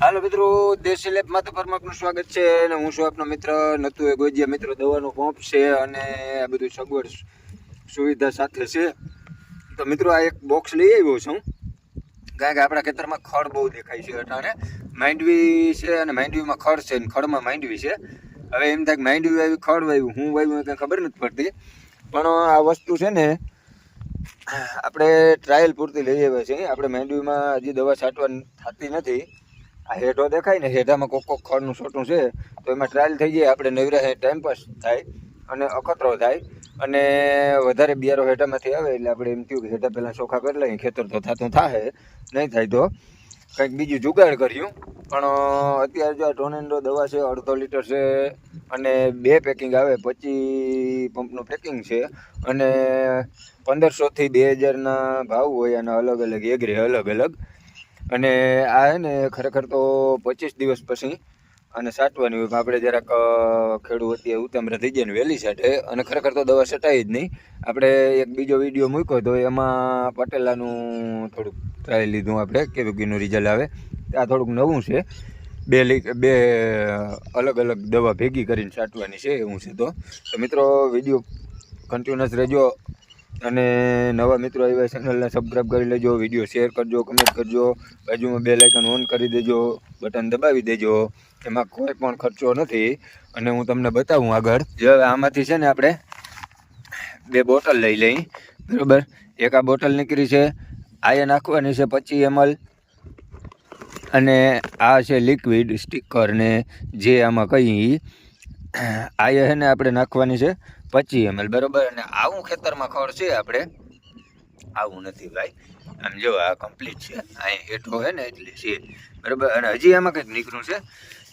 હાલો મિત્રો, દેશી લેબમાં તો પરમાકનું સ્વાગત છે અને હું છું આપનો મિત્ર નતુ એ ગોજિયા મિત્રો, દવાનો પંપ છે અને આ બધું સગવડ સુવિધા સાથે છે. તો મિત્રો, આ એક બોક્સ લઈ આવ્યો છું. કારણ કે આપણા ખેતરમાં ખડ બહુ દેખાય છે અટાણે. માંડવી છે અને માંડવીમાં ખડ છે અને ખડમાં માંડવી છે. હવે એમ થાય કે માંડવી આવી ખડ વાવ્યું હું વાવ્યું કંઈ ખબર નથી પડતી. પણ આ વસ્તુ છે ને, આપણે ટ્રાયલ પૂરતી લઈ આવ્યા છીએ. આપણે માંડવીમાં હજી દવા છાંટવાની થતી નથી. આ હેઠો દેખાય ને હેઠામાં કોક કોક ખડનું છોટું છે, તો એમાં ટ્રાયલ થઈ જાય, આપણે નવરા ટાઈમ પાસ થાય અને અખતરો થાય. અને વધારે બિયારો હેઠામાંથી આવે એટલે આપણે એમ થયું કે હેઠા પહેલાં ચોખા કરી લઈએ, ખેતર તો થતું થાય નહીં થાય તો. કંઈક બીજું જુગાડ કર્યું, પણ અત્યારે જો આ ટોનેન્ડો દવા છે, અડધો લીટર છે, અને બે પેકિંગ આવે પચીસ પંપનું પેકિંગ છે, અને પંદરસોથી બે હજારના ભાવ હોય, અને અલગ અલગ એગ્રે અલગ અલગ. અને આ હે ને ખરેખર તો પચીસ દિવસ પછી અને સાટવાની હોય આપણે જરાક ખેડૂત હતી ઉતામરા થઈ ને વહેલી સાટે અને ખરેખર તો દવા સટાઈ જ નહીં. આપણે એક બીજો વીડિયો મૂક્યો તો એમાં પટેલાનું થોડુંક ટ્રાય લીધું આપણે કેવું કેનું રિઝલ્ટ આવે. આ થોડુંક નવું છે. બે લી, બે, અલગ અલગ દવા ભેગી કરીને સાટવાની છે એવું છે તો. મિત્રો વીડિયો કન્ટિન્યુઅસ રહેજો. અને નવા મિત્રો આવ્યા ચેનલને સબસ્ક્રાઈબ કરી લેજો વીડિયો શેર કરજો કમેન્ટ કરજો, બાજુમાં બે લાઇકન ઓન કરી દેજો બટન દબાવી દેજો, એમાં કોઈ પણ ખર્ચો નથી. અને હું તમને બતાવું આગળ, જે આમાંથી છે ને આપણે બે બોટલ લઈ લઈ, બરાબર? એક આ બોટલ નીકળી છે, આ નાખવાની છે પચીસ એમએલ અને આ છે લિક્વિડ સ્ટીકર ને જે આમાં કહી છે ને આપણે નાખવાની છે પચીસ એમએલ બરાબર અને આવું ખેતરમાં ખડ છે આપણે, આવું નથી ભાઈ. આમ જો આ કમ્પ્લીટ છે. અહીં હેઠો છે ને એટલે છે. બરાબર? અને હજી આમાં કંઈક નીકળ્યું છે.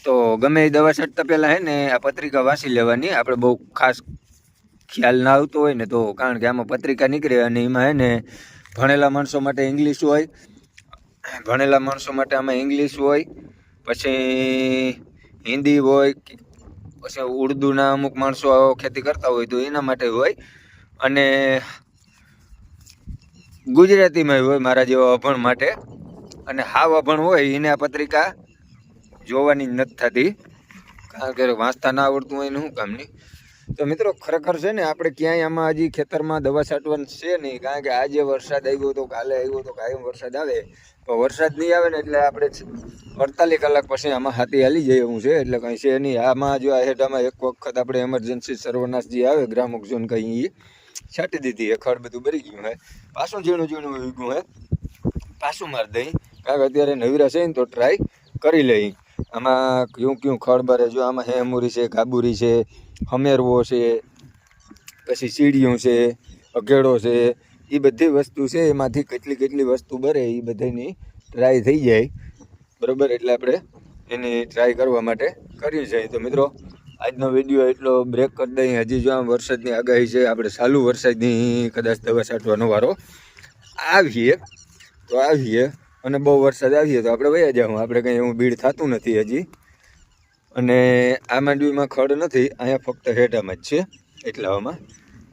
તો ગમે એ દવા છટતા પહેલાં હે ને આ પત્રિકા વાંચી લેવાની. આપણે બહુ ખાસ ખ્યાલ ના આવતો હોય ને તો કારણ કે આમાં પત્રિકા નીકળે અને એમાં હે ને ભણેલા માણસો માટે ઇંગ્લિશ હોય, ભણેલા માણસો માટે આમાં ઇંગ્લિશ હોય, પછી હિન્દી હોય પછી ઉર્દુના અમુક માણસો ખેતી કરતા હોય તો એના માટે હોય. અને ગુજરાતીમાં હોય મારા જેવા અભણ માટે. અને હાવ અભણ હોય એને આ પત્રિકા જોવાની નથી થતી. કારણ કે વાંચતા ના આવડતું હોય ને શું કામની તો મિત્રો ખરેખર છે ને, આપણે ક્યાંય આમાં હજી ખેતરમાં દવા છાંટવાની છે નહીં, કારણ કે આજે વરસાદ આવ્યો તો, કાલે આવ્યો તો, કાયમ વરસાદ આવે. તો વરસાદ નહીં આવે ને એટલે આપણે અડતાલીસ કલાક પછી આમાં હાથી હાલી જઈએ હું છે, એટલે કંઈ છે નહીં. આમાં જો આ હેઠામાં એક વખત આપણે એમરજન્સી સર્વનાશ જે આવે ગ્રામ ઓક્ઝોન કંઈ છાંટી દીધી. એ ખડ બધું ભરી ગયું હે. પાછું ઝીણું ઝીણું ઉગ્યું હે. પાછું મારી દઈ. કારણ કે અત્યારે નવીરા છે ને, તો ટ્રાય કરી લઈ. આમાં કયું કયું ખડ ભરે જો આમાં હેમુરી છે કાબુરી છે હમેરવો છે, પછી સીડીયું છે, અઘેડો છે એ બધી વસ્તુ છે, એમાંથી કેટલી કેટલી વસ્તુ બરે એ બધાની ટ્રાય થઈ જાય. બરાબર? એટલે આપણે એની ટ્રાય કરવા માટે કરીએ છીએ તો મિત્રો, આજનો વીડિયો એટલો બ્રેક કરી દઈએ. હજી જો આમ વરસાદની આગાહી છે, આપણે ચાલુ વરસાદની કદાચ દવા છાંટવાનો વારો આવીએ, તો આવીએ અને બહુ વરસાદ આવીએ તો આપણે વયા જાઉં. આપણે કંઈ એવું ભીડ થતું નથી હજી. અને આ માંડવીમાં ખડ નથી, અહીંયા ફક્ત હેઠામાં જ છે એટલામાં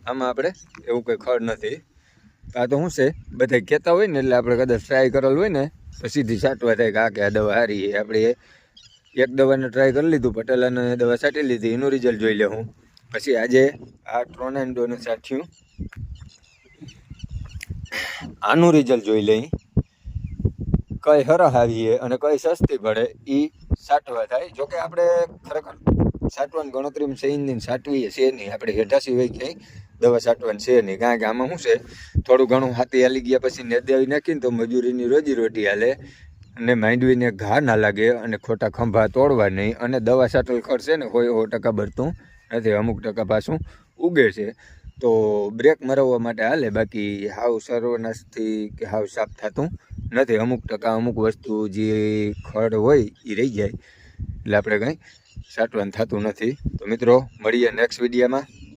આમાં આપણે એવું કંઈ ખડ નથી. આ તો શું છે, બધા કહેતા હોય ને, એટલે આપણે કદાચ ટ્રાય કરેલ હોય ને, તો સીધી સાટવા થાય કે આ કે આ દવા હારી આપણે એક દવાને ટ્રાય કરી લીધું, પટેલાને દવા છાંટી લીધી, એનું રિઝલ્ટ જોઈ લે હું. પછી આજે આ ટ્રોનેન્ડોને સાઠ્યું આનું રિઝલ્ટ જોઈ લઈ. કઈ હરહ આવીએ અને કઈ સસ્તી પડે એ સાટવા થાય. જોકે આપણે ખરેખર સાટવાની ગણતરીમાં છે નહીં, સાટવીએ છે નહીં. આપણે હેઠા સિવાય ક્યાંય, દવા સાટવાની છે નહીં. કારણ કે આમાં શું છે, થોડું ઘણું હાથી હાલી ગયા પછી નેદાવી નાખીને તો મજૂરીની રોજી રોટી હાલે અને માંડવીને ઘા ના લાગે અને ખોટા ખંભા તોડવા નહીં અને દવા સાટલ ખર્ચે ને કોઈ સો ટકા ભરતું નથી. અમુક ટકા પાછું ઉગે છે. તો બ્રેક મરવવા માટે હાલે. બાકી હાવ સર્વનાશથી કે હાવ સાફ થતું નથી, અમુક ટકા અમુક વસ્તુ જે ખડ હોય એ રહી જાય. એટલે આપણે કંઈ સાટવાનું થતું નથી. તો મિત્રો, મળીએ નેક્સ્ટ વિડીયોમાં